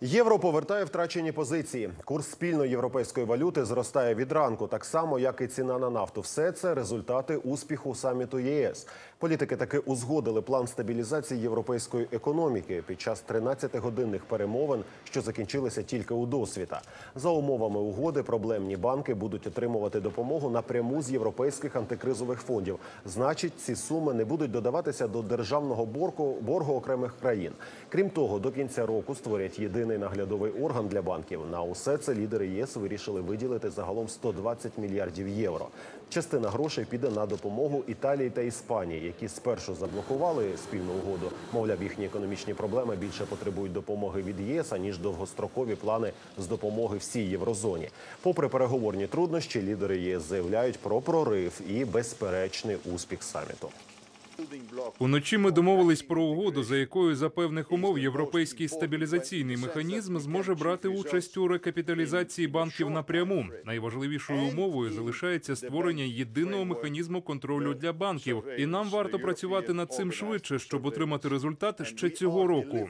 Євро повертає втрачені позиції. Курс спільної європейської валюти зростає від ранку, так само як і ціна на нафту. Все це результати успіху саміту ЄС. Політики таки узгодили план стабілізації європейської економіки під час 13-годинних перемовин, що закінчилися тільки у досвіта. За умовами угоди, проблемні банки будуть отримувати допомогу напряму з європейських антикризових фондів. Значить, ці суми не будуть додаватися до державного боргу, боргу окремих країн. Крім того, до кінця року створять єдиний наглядовий орган для банків. На усе це лідери ЄС вирішили виділити загалом 120 мільярдів євро. Частина грошей піде на допомогу Італії та Іспанії, які спершу заблокували спільну угоду. Мовляв, їхні економічні проблеми більше потребують допомоги від ЄС аніж довгострокові плани з допомоги всій єврозоні. Попри переговорні труднощі, лідери ЄС заявляють про прорив і безперечний успіх саміту. Уночі ми домовились про угоду, за якою за певних умов європейський стабілізаційний механізм зможе брати участь у рекапіталізації банків напряму. Найважливішою умовою залишається створення єдиного механізму контролю для банків, і нам варто працювати над цим швидше, щоб отримати результат ще цього року.